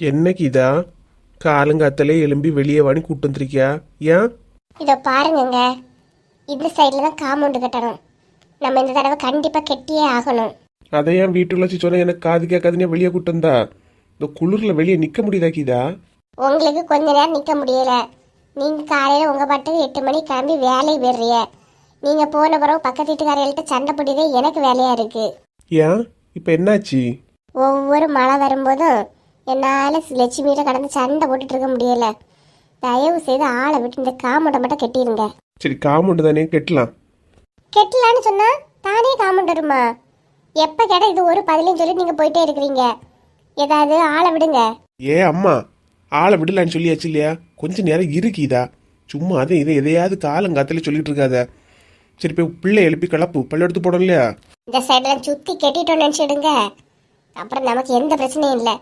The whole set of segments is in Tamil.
என்னைக்கு இதா காலங்காத்தாலே எலும்பி வெளியே வாணி கூட்டு வந்திருக்கியா? ஏன்? இதோ பாருங்கங்க. இந்த சைடில் தான் காம்பவுண்டு கட்டணும். நம்ம இந்த தடவை கண்டிப்பாக கெட்டியே ஆகணும். அதை ஏன் வீட்டுல வச்சு சொன்ன எனக்கு காது கேட்காதுன்னு வெளியே கூட்டு வந்தா? இந்த குளிர்ல வெளியே நிக்க முடியுதா கீதா? உங்களுக்கு கொஞ்ச நேரம் நிற்க முடியல. நீங்கள் காலையில் உங்கள் பாட்டுக்கு எட்டு மணிக்கு கிளம்பி வேலைக்கு போயிடுறிய நீங்கள் போன பிறகு பக்கத்து வீட்டுக்காரர்கள்ட்ட சண்டை பிடிதே எனக்கு வேலையாக இருக்குது ஏன்? இப்போ என்னாச்சு? ஒவ்வொரு மழை வரும்போதும் என்னால் லட்சுமியிட்ட கடந்து சண்டை போட்டுட்டு இருக்க முடியல. தயவு செய்து ஆளை விட்டு இந்த காமௌண்டை மட்டும் கட்டிடுங்க. சரி காமௌண்டு தானே? கட்டலாம். கெட்டலான்னு சொன்னா தானே காமௌண்ட் வருமா? எப்போ கேட்டால் இது ஒரு பதிலையும் சொல்லி நீங்கள் போயிட்டே இருக்கிறீங்க. ஏதாவது ஆளை விடுங்க. ஏ அம்மா ஆளை விடலான்னு சொல்லியாச்சு இல்லையா? கொஞ்ச நேரம் இருக்கீதா சும்மா அதை இதை எதையாவது காலங்காத்தாலே சொல்லிட்டு இருக்காத. சரி போய் பிள்ளை எழுப்பி கிளப்பு. பள்ளி எடுத்து போடும் இல்லையா? இந்த சைடில் சுற்றி கட்டிட்டோம்னு நினச்சிடுங்க. அப்புறம் நமக்கு எந்த பிரச்சனையும் இல்லை.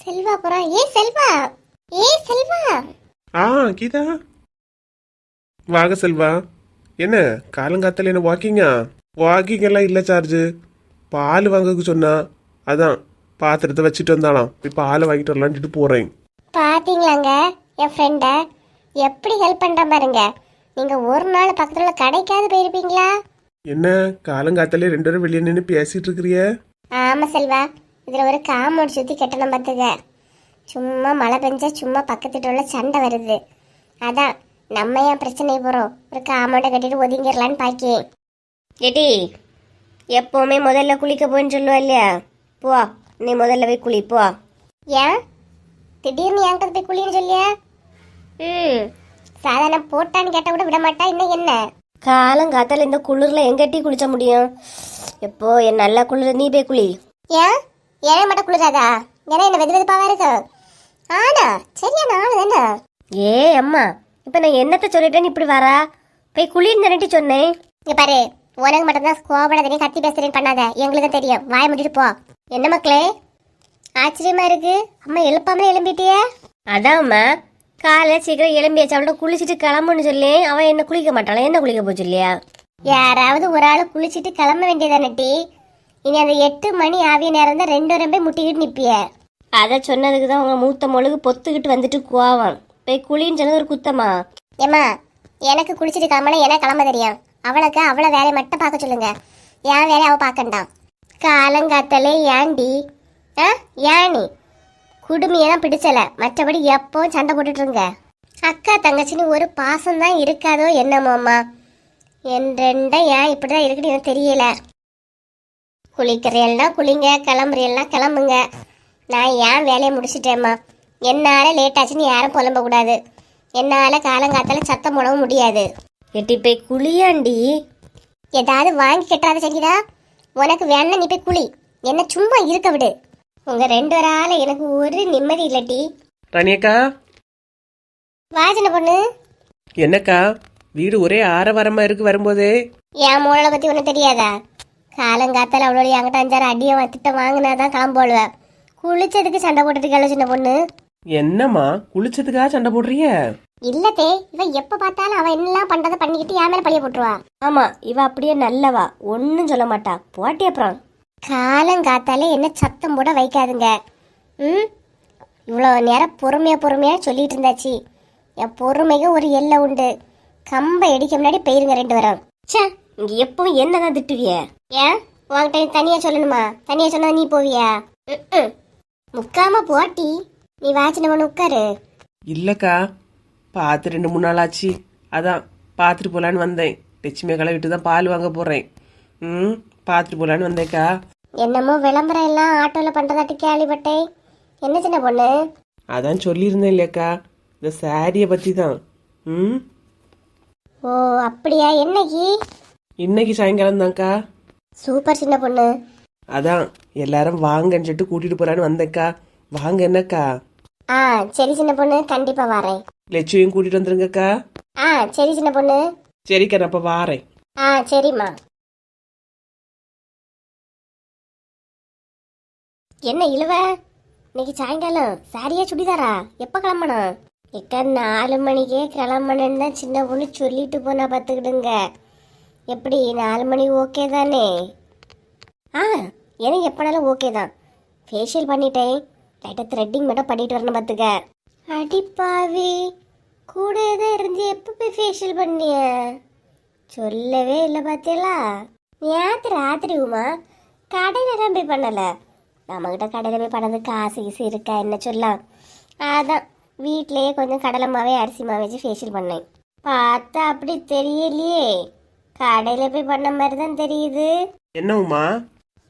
செல்வா புறம் ஏ செல்வா. ஏ செல்வா. ஆ கீதா. வாங்க செல்வா. என்ன காலங்காத்தால என்ன வாக்கிங்கா வாக்கிங் எல்லாம் இல்லை சார்ஜ் பால் வாங்கக்கு சொன்னா அதான் பாத்திரத்தை வச்சுட்டு வந்தாலாம் போய் பாலை வாங்கிட்டு வரலான்ட்டு போறேன். பார்த்தீங்களாங்க என் ஃப்ரெண்டை எப்படி ஹெல்ப் பண்ணுற பாருங்க. நீங்கள் ஒரு நாள் பக்கத்தில் உள்ள கடைக்காவது போயிருப்பீங்களா? என்ன காலங்காத்தாலே ரெண்டு பேரும் வெளியே நின்று பேசிட்டு இருக்கிறிய? ஆமாம் செல்வா. இதில் ஒரு காம்பவுண்ட் சுற்றி கட்டணும் பார்த்துக்க. சும்மா மழை பெஞ்சா சும்மா பக்கத்துட்டு உள்ள சண்டை வருது. அதான் நம்ம ஏன் பிரச்சனை போகிறோம் ஒரு காம்பவுண்டை கட்டிட்டு ஒதுங்கிடலான்னு பாக்கி. ஏடி எப்போவுமே முதல்ல குளிக்க போன்னு சொல்லுவா இல்லையா? போ நீ முதல்ல போய் குளி போ. ஏன்? திடீர்னு என்கிட்ட போய் குளின்னு சொல்லியா? ம். சாதாரண போட்டான்னு கேட்டால் கூட விட மாட்டா இன்னும் என்ன? காலம் காத்தால இந்த குளிர்ல எங்கட்டி குளிச்ச முடியும்? எப்போ என் நல்ல குளிர் நீ போய் குளி. ஏன்? ஏன் மட்டும் குளிராதா? ஏன்னா என்ன வெது வெதுப்பாவா இருக்கு? ஆனா சரியான ஆளு தானே? ஏ அம்மா இப்ப நான் என்னத்த சொல்லிட்டேன்னு இப்படி வரா? போய் குளின்னு தானட்டி சொன்னேன். இங்க பாரு உனக்கு மட்டும்தான் கோபடாத நீ கத்தி பேசுறேன்னு பண்ணாத. எங்களுக்கு தெரியும். வாய முடிட்டு போ. என்ன மக்களே? ஆச்சரியமா இருக்கு. அம்மா எழுப்பாமலே எழும்பிட்டியே? அதான்மா காலைல சீக்கிரம் எழும்பியாச்சு. அவள்கிட்ட குளிச்சுட்டு கிளம்புன்னு சொல்லி அவன் என்ன குளிக்க மாட்டாளா? என்ன குளிக்க போச்சு இல்லையா யாராவது ஒரு ஆள் குளிச்சுட்டு கிளம்ப வேண்டியதானே டி? இனி அந்த எட்டு மணி ஆவிய நேரம் தான் ரெண்டு வரும். போய் முட்டிக்கிட்டு நிப்பிய. அதை சொன்னதுக்கு தான் உங்க மூத்த மொழுகு பொத்துக்கிட்டு வந்துட்டு கோவம் போய் குளின்னு சொன்னது ஒரு குத்தமா? ஏம்மா எனக்கு குளிச்சுட்டு கிளம்பனா எனக்கு கிளம்ப தெரியும்? அவளுக்கு அவளை வேலையை மட்டும் பார்க்க சொல்லுங்க. என் வேலையை அவள் பார்க்கண்டாம். காலங்காத்தலே ஏன்டி ஆ ஏனி குடுமையெல்லாம் பிடிச்சல. மற்றபடி எப்பவும் சண்டை போட்டுட்டு இருங்க. அக்கா தங்கச்சின்னு ஒரு பாசம் தான் இருக்காதோ என்னமோம்மா? என் ரெண்டா ஏன் இப்படிதான் இருக்குன்னு எனக்கு தெரியல. குளிக்கிறீல்னா குளிங்க கிளம்புறீல்னா கிளம்புங்க. நான் ஏன் வேலையை முடிச்சிட்டேம்மா? என்னால் லேட் ஆச்சுன்னு யாரும் புலம்ப கூடாது. என்னால் காலங்காத்தால சத்தம் போடவும் முடியாது. எட்டி போய் குளியாண்டி. ஏதாவது வாங்கி கட்டாத சங்கீதா? உனக்கு வேணா நீ போய் குளி. என்ன சும்மா இருக்க விடு. உங்க ரெண்டு பேரால எனக்கு ஒரு நிம்மதி இல்லட்டி ரணியக்கா? வா சின்ன பொண்ணு. என்னக்கா? வீடு ஒரே ஆரவாரமா இருக்கு வரும்போதே. என் மூளை பத்தி ஒன்றும் தெரியாதா? காலங்காத்தால அவளோட என்கிட்ட அஞ்சாறு அடியை வத்திட்ட வாங்கினாதான் கிளம்போடுவேன் குளிச்சதுக்கு சண்டை போட்டுட்டு சின்ன பொண்ணு? என்னம்மா குளிச்சதுக்காக சண்டை போடுறிய இல்லத்தே இவன் எப்ப பார்த்தாலும் அவன் என்னெல்லாம் பண்றதை பண்ணிக்கிட்டு என் மேல பழிய போட்டுருவா. ஆமா இவ அப்படியே நல்லவா ஒன்னும் சொல்ல மாட்டா. போட்டி அப்புறம். காலங்காத்தாலே என்ன சத்தம் போட வைக்காதுங்க. ம்? இவ்வளோ நேரம் பொறுமையா பொறுமையா சொல்லிட்டு இருந்தாச்சு. என் பொறுமைக்கு ஒரு எல்லை உண்டு. கம்பை அடிக்க முன்னாடி போயிருங்க ரெண்டு பேரும். ச்சே இங்க எப்பவும் என்னதான் திட்டுவிய? ஏன்? உன்கிட்ட தனியா சொல்லணுமா? தனியா சொன்னா நீ போவியா. முக்காம போட்டி. நீ வாச்சின பண்ண உட்காரு. இல்லக்கா பார்த்து ரெண்டு மூணு நாள் ஆச்சு அதான் பார்த்துட்டு போலான்னு வந்தேன். லட்சுமி கிளவிட்டு தான் பால் வாங்க போறேன். ம் பார்த்துட்டு போலான்னு வந்தேக்கா. என்னமோ விளம்பரம் எல்லாம் ஆட்டோல பண்றதாட்டி கேள்விப்பட்டேன். என்ன சின்ன பொண்ணு? அதான் சொல்லியிருந்தேன் இல்லையாக்கா. இந்த சாரியை பற்றி தான் ம்? ஓ அப்படியா? என்னைக்கு? இன்னைக்கு சாயங்காலம் தான்க்கா சூப்பர் சின்ன பொண்ணு. அதான் எல்லாரும் வாங்கன்னு சொல்லிட்டு கூட்டிட்டு போலான்னு வந்தேக்கா வாங்க என்னக்கா? ஆ சரி சின்ன பொண்ணு கண்டிப்பா வரேன். லட்சுமியும் கூட்டிட்டு வந்துருங்கக்கா. ஆ சரி சின்ன பொண்ணு. சரிக்கா நான் அப்போ வாரேன். ஆ சரிம்மா. என்ன இழுவ? இன்னைக்கு சாயங்காலம் சாரியா சுடிதாரா? எப்ப கிளம்பணும்? எக்க நாலு மணிக்கே கிளம்பணுன்னு தான் சின்ன பொண்ணு சொல்லிட்டு போனா பார்த்துக்கிடுங்க எப்படி நாலு மணி ஓகே தானே? ஆ எனக்கு எப்போனாலும் ஓகே தான். ஃபேஷியல் பண்ணிட்டேன். லைட்டாக த்ரெட்டிங் மட்டும் பண்ணிட்டு வரணும் பார்த்துக்க அடிப்பாவி கூட தான் இருந்து எப்போ போய் ஃபேஷியல் பண்ணிய? சொல்லவே இல்லை பார்த்தீங்களா நேற்று ராத்திரி உமா கடையில் தான் போய் பண்ணலை. நம்மக்கிட்ட கடையில் போய் பண்ணது காசு கீசு இருக்கா என்ன சொல்லலாம். அதான் வீட்டிலேயே கொஞ்சம் கடலை மாவே அரிசி மாவு வச்சு ஃபேஷியல் பண்ணேன். பார்த்தா அப்படி தெரியலையே. கடையில் போய் பண்ண மாதிரி தான் தெரியுது. என்ன உமா?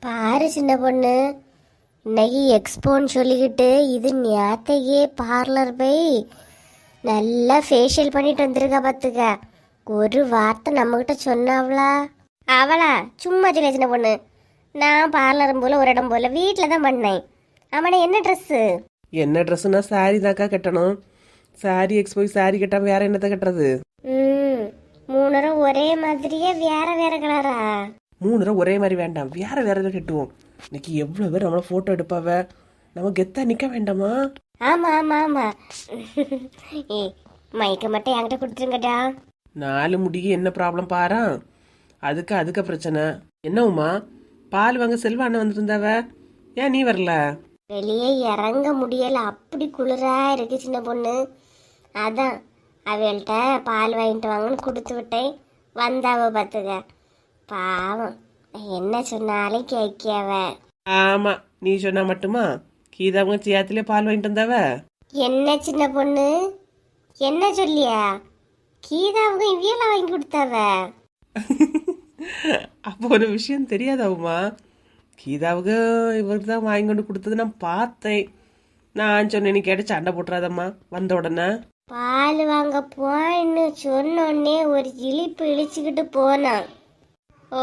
பாரு சின்ன பொண்ணு. இன்னைக்கு எக்ஸ்போன்னு சொல்லிக்கிட்டு இது நேத்தையே பார்லர் போய் நல்லா ஃபேஷியல் பண்ணிட்டு வந்திருக்கா பார்த்துக்க. ஒரு வார்த்தை நம்மக்கிட்ட சொன்னாவளா? அவளா? சும்மா சின்ன சின்ன பொண்ணு. நான் பார்லரும் போல ஒரு இடம் போல வீட்டில் தான் பண்ணேன். அவனை என்ன ட்ரெஸ்ஸு என்ன ட்ரெஸ்ஸுனா சாரி தாக்கா கட்டணும். சாரி எக்ஸ் போய் சாரி கட்டாம வேற என்னத்த கட்டுறது? ஒரே மாதிரியே வேற வேற கலரா? மூணு தடவை ஒரே மாதிரி வேண்டாம். வேற வேற எதாவது கட்டுவோம். இன்னைக்கு எவ்வளவு பேர் நம்மள போட்டோ எடுப்பாவ? நம்ம கெத்தா நிக்க வேண்டாமா? ஆமா ஆமா ஆமா. ஏய் மைக்க மட்டும் என்கிட்ட கொடுத்துருங்கடா. நாலு முடிக்கு என்ன ப்ராப்ளம் பாரா? அதுக்கு அதுக்கு பிரச்சனை. என்ன உமா? பால் வாங்க செல்வா அண்ணன் வந்துருந்தாவ? ஏன் நீ வரல? வெளியே இறங்க முடியல. அப்படி குளிரா இருக்கு சின்ன பொண்ணு. அதான் அவள்கிட்ட பால் வாங்கிட்டு வாங்கன்னு கொடுத்து விட்டேன். வந்தாவ பார்த்துக்க பாவம். என்ன சொன்னாலும் கேட்கவ. ஆமா நீ சொன்னா மட்டுமா? கீதாவங்க சியாத்திலே பால் வாங்கிட்டு வந்தாவ? என்ன சின்ன பொண்ணு? என்ன சொல்லியா? கீதாவுக்கு இவ்வியல வாங்கி கொடுத்தாவ. அப்போ ஒரு விஷயம் தெரியாதா உமா கீதாவுக்கு இவருக்கு தான் வாங்கி கொண்டு கொடுத்தது நான் பார்த்தேன். நான் சொன்னேன் நீ கேட்டு சண்டை போட்டுறாதம்மா. வந்த உடனே. பால் வாங்க போன்னு சொன்னோடனே ஒரு இழிப்பு இழிச்சுக்கிட்டு போனான். ஓ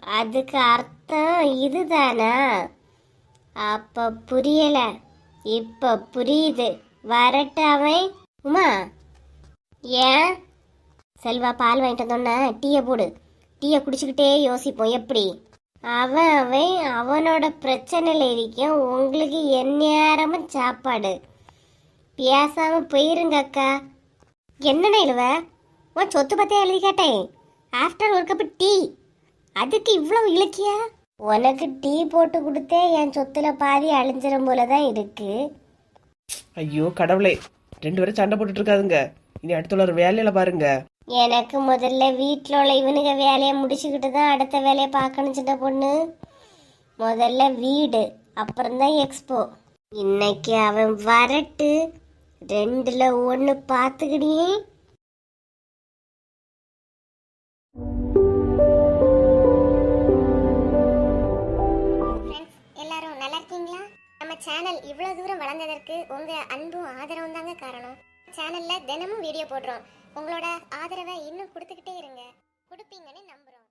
அதுக்கு அர்த்தம் இதுதானா? அப்ப புரியல. இப்ப புரியுது. வரட்டு அவன். உமா. ஏன்? செல்வா பால் வாங்கிட்டு வந்தோன்னே டீயை போடு. டீயை குடிச்சுக்கிட்டே யோசிப்போம். எப்படி? அவன் அவன் அவனோட பிரச்சனையில் இருக்கேன் உங்களுக்கு எந்நேரமும் சாப்பாடு. பேசாம போயிருங்க அக்கா. என்னண்ணே இழுவ உன் சொத்து பத்தியா எழுதி கேட்டேன். ஆஃப்டர் ஒரு கப்பு டீ அதுக்கு இவ்வளவு இலக்கியா? உனக்கு டீ போட்டு கொடுத்தே என் சொத்துல பாதி அழிஞ்சிரும் போல தான் இருக்கு. ஐயோ கடவுளே. ரெண்டு பேரும் சண்டை போட்டுட்டு இருக்காதுங்க. இனி அடுத்த ஒரு வேலையில பாருங்க. எனக்கு முதல்ல வீட்டில் உள்ள இவனுங்க வேலையை முடிச்சுக்கிட்டு தான் அடுத்த வேலையை பார்க்கணும் சின்ன பொண்ணு. முதல்ல வீடு அப்புறம்தான் எக்ஸ்போ இன்னைக்கு அவன் வரட்டு. ரெண்டுல ஒன்று பார்த்துக்கிடியே எல்லாரும் நல்லா இருக்கீங்களா? நம்ம சேனல் இவ்வளவு தூரம் வளர்ந்ததற்கு உங்க அன்பும் ஆதரவும் தாங்க காரணம். சேனல்ல தினமும் வீடியோ போடுறோம். உங்களோட ஆதரவை இன்னும் கொடுத்துக்கிட்டே இருங்க. கொடுப்பீங்கன்னு நம்புறோம்.